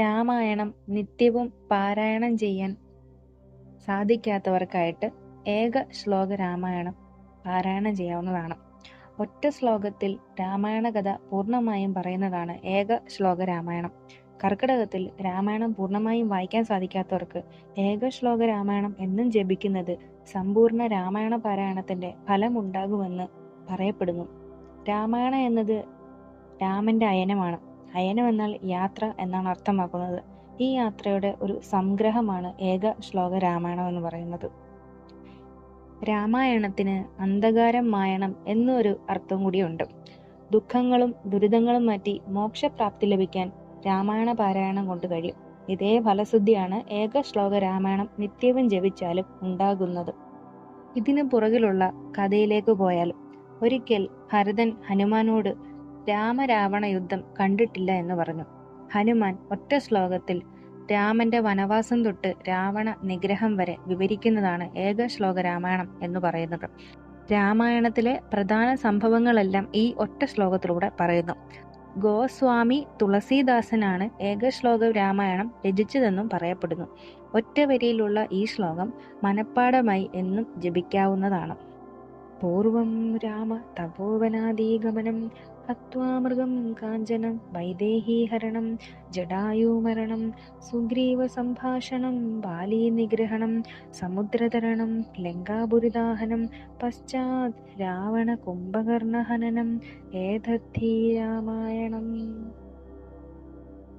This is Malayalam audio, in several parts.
രാമായണം നിത്യവും പാരായണം ചെയ്യാൻ സാധിക്കാത്തവർക്കായിട്ട് ഏക ശ്ലോക രാമായണം പാരായണം ചെയ്യാവുന്നതാണ്. ഒറ്റ ശ്ലോകത്തിൽ രാമായണ കഥ പൂർണമായും പറയുന്നതാണ് ഏക ശ്ലോക രാമായണം. കർക്കിടകത്തിൽ രാമായണം പൂർണമായും വായിക്കാൻ സാധിക്കാത്തവർക്ക് ഏക ശ്ലോക രാമായണം എന്നും ജപിക്കുന്നത് സമ്പൂർണ രാമായണ പാരായണത്തിന്റെ ഫലമുണ്ടാകുമെന്ന് പറയപ്പെടുന്നു. രാമായണം എന്നത് രാമന്റെ അയനമാണ്. അയനം എന്നാൽ യാത്ര എന്നാണ് അർത്ഥമാക്കുന്നത്. ഈ യാത്രയുടെ ഒരു സംഗ്രഹമാണ് ഏക ശ്ലോക രാമായണം എന്ന് പറയുന്നത്. രാമായണത്തിന് അന്ധകാരം മായണം എന്നൊരു അർത്ഥം കൂടിയുണ്ട്. ദുഃഖങ്ങളും ദുരിതങ്ങളും മാറ്റി മോക്ഷപ്രാപ്തി ലഭിക്കാൻ രാമായണ പാരായണം കൊണ്ട് കഴിയും. ഇതേ ഫലശുദ്ധിയാണ് ഏക ശ്ലോക രാമായണം നിത്യവും ജപിച്ചാലും ഉണ്ടാകുന്നത്. ഇതിനു പുറകിലുള്ള കഥയിലേക്ക് പോയാലും ഒരിക്കൽ ഭരതൻ ഹനുമാനോട് രാമരാവണ യുദ്ധം കണ്ടിട്ടില്ല എന്ന് പറഞ്ഞു. ഹനുമാൻ ഒറ്റ ശ്ലോകത്തിൽ രാമന്റെ വനവാസം തൊട്ട് രാവണ നിഗ്രഹം വരെ വിവരിക്കുന്നതാണ് ഏക ശ്ലോക രാമായണം എന്ന് പറയുന്നത്. രാമായണത്തിലെ പ്രധാന സംഭവങ്ങളെല്ലാം ഈ ഒറ്റ ശ്ലോകത്തിലൂടെ പറയുന്നു. ഗോസ്വാമി തുളസീദാസനാണ് ഏകശ്ലോക രാമായണം രചിച്ചതെന്നും പറയപ്പെടുന്നു. ഒറ്റ വരിയിലുള്ള ഈ ശ്ലോകം മനപ്പാടമായി എന്നും ജപിക്കാവുന്നതാണ്. പൂർവം രാമ തപോവനാദീഗമനം ഹത്വാമൃഗം കാഞ്ചനം വൈദേഹീഹരണം ജടായുമരണം സുഗ്രീവസംഭാഷണം ബാലീനിഗ്രഹണം ബാലീ നിഗ്രഹണം സമുദ്രതരണം ലങ്കാപുരിദാഹനം പശ്ചാത് രാവണ കുംഭകർണഹനനം ഏതദ്ധീ രാമായണം.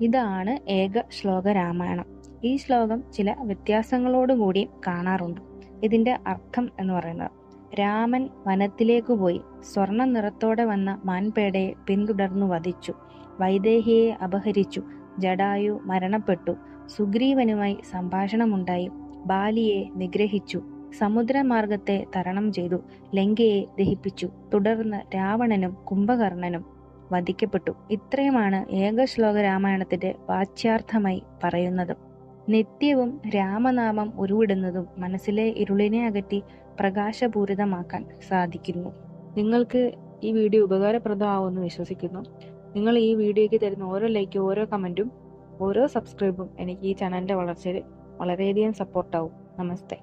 ഇതാണ് ഏക ശ്ലോക രാമായണം. ഈ ശ്ലോകം ചില വ്യത്യാസങ്ങളോടുകൂടി കാണാറുണ്ട്. ഇതിന്റെ അർത്ഥം എന്ന് പറയുന്നത് രാമൻ വനത്തിലേക്ക് പോയി. സ്വർണ നിറത്തോടെ വന്ന മാൻപേടയെ പിന്തുടർന്നു വധിച്ചു. വൈദേഹിയെ അപഹരിച്ചു. ജഡായു മരണപ്പെട്ടു. സുഗ്രീവനുമായി സംഭാഷണമുണ്ടായി. ബാലിയെ നിഗ്രഹിച്ചു. സമുദ്രമാർഗത്തെ തരണം ചെയ്തു. ലങ്കയെ ദഹിപ്പിച്ചു. തുടർന്ന് രാവണനും കുംഭകർണനും വധിക്കപ്പെട്ടു. ഇത്രയുമാണ് ഏകശ്ലോക രാമായണത്തിന്റെ വാച്യാർത്ഥമായി പറയുന്നത്. നിത്യവും രാമനാമം ഉരുവിടുന്നതും മനസ്സിലെ ഇരുളിനെ അകറ്റി പ്രകാശപൂരിതമാക്കാൻ സാധിക്കുന്നു. നിങ്ങൾക്ക് ഈ വീഡിയോ ഉപകാരപ്രദമാവുമെന്ന് വിശ്വസിക്കുന്നു. നിങ്ങൾ ഈ വീഡിയോയ്ക്ക് തരുന്ന ഓരോ ലൈക്കും ഓരോ കമന്റും ഓരോ സബ്സ്ക്രൈബും എനിക്ക് ഈ ചാനലിന്റെ വളർച്ചയിൽ വളരെയധികം സപ്പോർട്ടാവും നമസ്തേ.